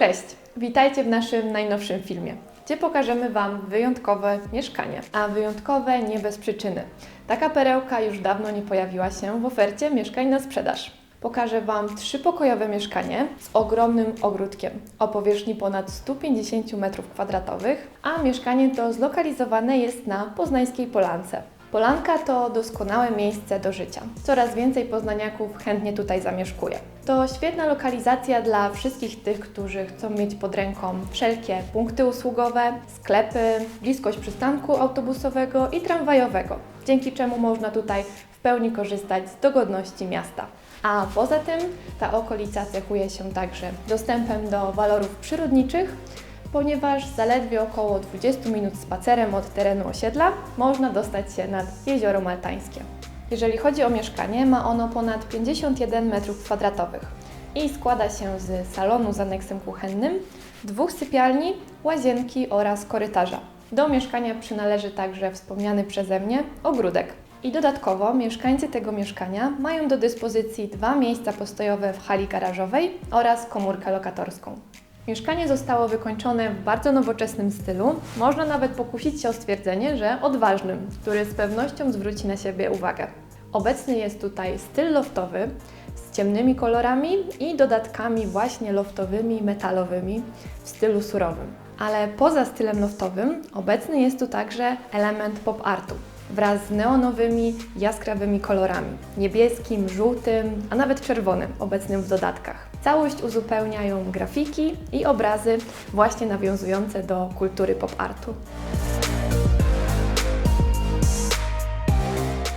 Cześć! Witajcie w naszym najnowszym filmie, gdzie pokażemy Wam wyjątkowe mieszkanie. A wyjątkowe nie bez przyczyny. Taka perełka już dawno nie pojawiła się w ofercie mieszkań na sprzedaż. Pokażę Wam trzypokojowe mieszkanie z ogromnym ogródkiem o powierzchni ponad 150 m2, a mieszkanie to zlokalizowane jest na poznańskiej Polance. Polanka to doskonałe miejsce do życia. Coraz więcej poznaniaków chętnie tutaj zamieszkuje. To świetna lokalizacja dla wszystkich tych, którzy chcą mieć pod ręką wszelkie punkty usługowe, sklepy, bliskość przystanku autobusowego i tramwajowego, dzięki czemu można tutaj w pełni korzystać z dogodności miasta. A poza tym ta okolica cechuje się także dostępem do walorów przyrodniczych, ponieważ zaledwie około 20 minut spacerem od terenu osiedla można dostać się nad Jezioro Maltańskie. Jeżeli chodzi o mieszkanie, ma ono ponad 51 m2 i składa się z salonu z aneksem kuchennym, dwóch sypialni, łazienki oraz korytarza. Do mieszkania przynależy także wspomniany przeze mnie ogródek. I dodatkowo mieszkańcy tego mieszkania mają do dyspozycji dwa miejsca postojowe w hali garażowej oraz komórkę lokatorską. Mieszkanie zostało wykończone w bardzo nowoczesnym stylu. Można nawet pokusić się o stwierdzenie, że odważnym, który z pewnością zwróci na siebie uwagę. Obecny jest tutaj styl loftowy z ciemnymi kolorami i dodatkami właśnie loftowymi, metalowymi w stylu surowym. Ale poza stylem loftowym obecny jest tu także element pop artu wraz z neonowymi, jaskrawymi kolorami niebieskim, żółtym, a nawet czerwonym obecnym w dodatkach. Całość uzupełniają grafiki i obrazy właśnie nawiązujące do kultury pop artu.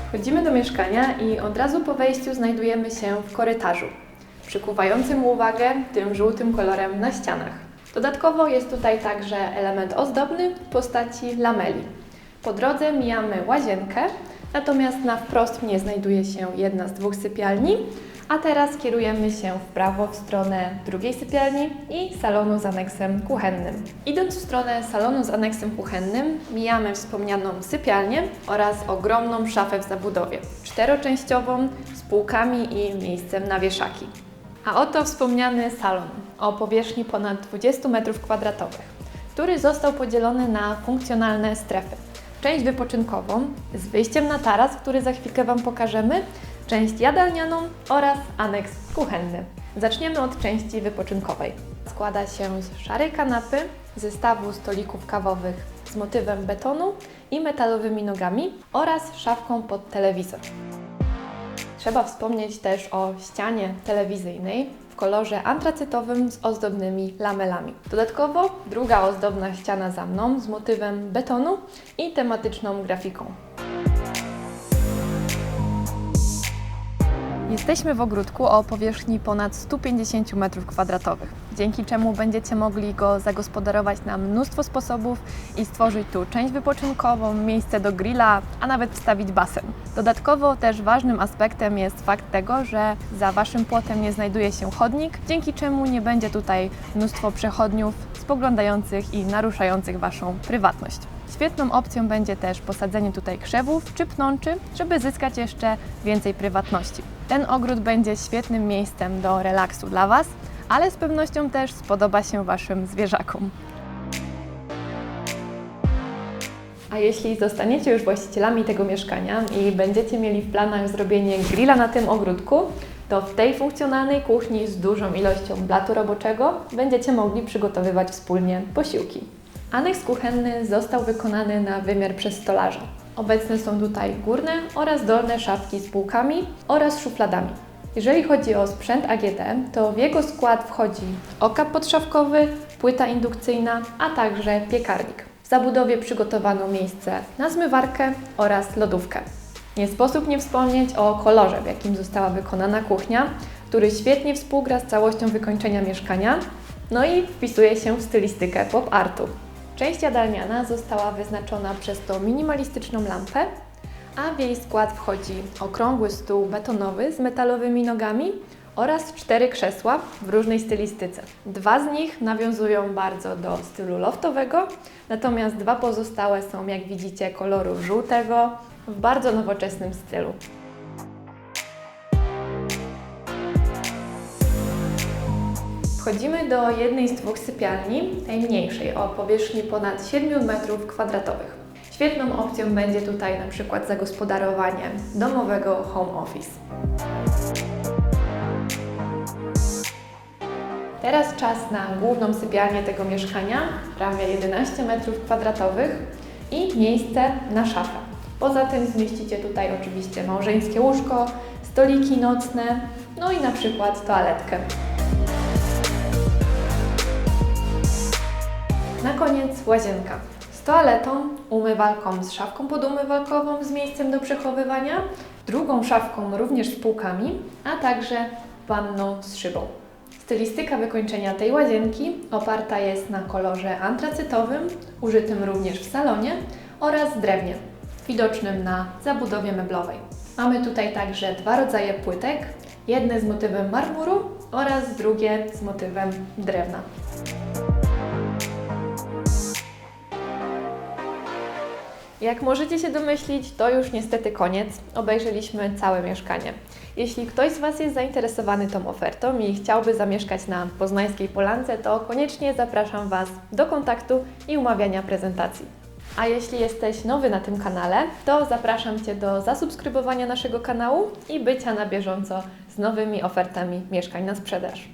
Wchodzimy do mieszkania i od razu po wejściu znajdujemy się w korytarzu, przykuwającym uwagę tym żółtym kolorem na ścianach. Dodatkowo jest tutaj także element ozdobny w postaci lameli. Po drodze mijamy łazienkę, natomiast na wprost mnie znajduje się jedna z dwóch sypialni, a teraz kierujemy się w prawo w stronę drugiej sypialni i salonu z aneksem kuchennym. Idąc w stronę salonu z aneksem kuchennym, mijamy wspomnianą sypialnię oraz ogromną szafę w zabudowie, czteroczęściową z półkami i miejscem na wieszaki. A oto wspomniany salon o powierzchni ponad 20 m2, który został podzielony na funkcjonalne strefy. Część wypoczynkową z wyjściem na taras, który za chwilkę Wam pokażemy, część jadalnianą oraz aneks kuchenny. Zaczniemy od części wypoczynkowej. Składa się z szarej kanapy, zestawu stolików kawowych z motywem betonu i metalowymi nogami oraz szafką pod telewizor. Trzeba wspomnieć też o ścianie telewizyjnej w kolorze antracytowym z ozdobnymi lamelami. Dodatkowo druga ozdobna ściana za mną z motywem betonu i tematyczną grafiką. Jesteśmy w ogródku o powierzchni ponad 150 m2, dzięki czemu będziecie mogli go zagospodarować na mnóstwo sposobów i stworzyć tu część wypoczynkową, miejsce do grilla, a nawet wstawić basen. Dodatkowo też ważnym aspektem jest fakt tego, że za Waszym płotem nie znajduje się chodnik, dzięki czemu nie będzie tutaj mnóstwo przechodniów spoglądających i naruszających Waszą prywatność. Świetną opcją będzie też posadzenie tutaj krzewów czy pnączy, żeby zyskać jeszcze więcej prywatności. Ten ogród będzie świetnym miejscem do relaksu dla Was, ale z pewnością też spodoba się Waszym zwierzakom. A jeśli zostaniecie już właścicielami tego mieszkania i będziecie mieli w planach zrobienie grilla na tym ogródku, to w tej funkcjonalnej kuchni z dużą ilością blatu roboczego będziecie mogli przygotowywać wspólnie posiłki. Aneks kuchenny został wykonany na wymiar przez stolarza. Obecne są tutaj górne oraz dolne szafki z półkami oraz szufladami. Jeżeli chodzi o sprzęt AGD, to w jego skład wchodzi okap podszafkowy, płyta indukcyjna, a także piekarnik. W zabudowie przygotowano miejsce na zmywarkę oraz lodówkę. Nie sposób nie wspomnieć o kolorze, w jakim została wykonana kuchnia, który świetnie współgra z całością wykończenia mieszkania, no i wpisuje się w stylistykę pop artu. Część jadalniana została wyznaczona przez to minimalistyczną lampę, a w jej skład wchodzi okrągły stół betonowy z metalowymi nogami oraz cztery krzesła w różnej stylistyce. Dwa z nich nawiązują bardzo do stylu loftowego, natomiast dwa pozostałe są, jak widzicie, koloru żółtego w bardzo nowoczesnym stylu. Wchodzimy do jednej z dwóch sypialni, tej mniejszej, o powierzchni ponad 7 metrów kwadratowych. Świetną opcją będzie tutaj na przykład zagospodarowanie domowego home office. Teraz czas na główną sypialnię tego mieszkania, prawie 11 metrów kwadratowych i miejsce na szafę. Poza tym zmieścicie tutaj oczywiście małżeńskie łóżko, stoliki nocne, no i na przykład toaletkę. Na koniec łazienka. Z toaletą, umywalką z szafką podumywalkową z miejscem do przechowywania, drugą szafką również z półkami, a także wanną z szybą. Stylistyka wykończenia tej łazienki oparta jest na kolorze antracytowym, użytym również w salonie oraz drewnie, widocznym na zabudowie meblowej. Mamy tutaj także dwa rodzaje płytek, jedne z motywem marmuru oraz drugie z motywem drewna. Jak możecie się domyślić, to już niestety koniec. Obejrzeliśmy całe mieszkanie. Jeśli ktoś z Was jest zainteresowany tą ofertą i chciałby zamieszkać na poznańskiej Polance, to koniecznie zapraszam Was do kontaktu i umawiania prezentacji. A jeśli jesteś nowy na tym kanale, to zapraszam Cię do zasubskrybowania naszego kanału i bycia na bieżąco z nowymi ofertami mieszkań na sprzedaż.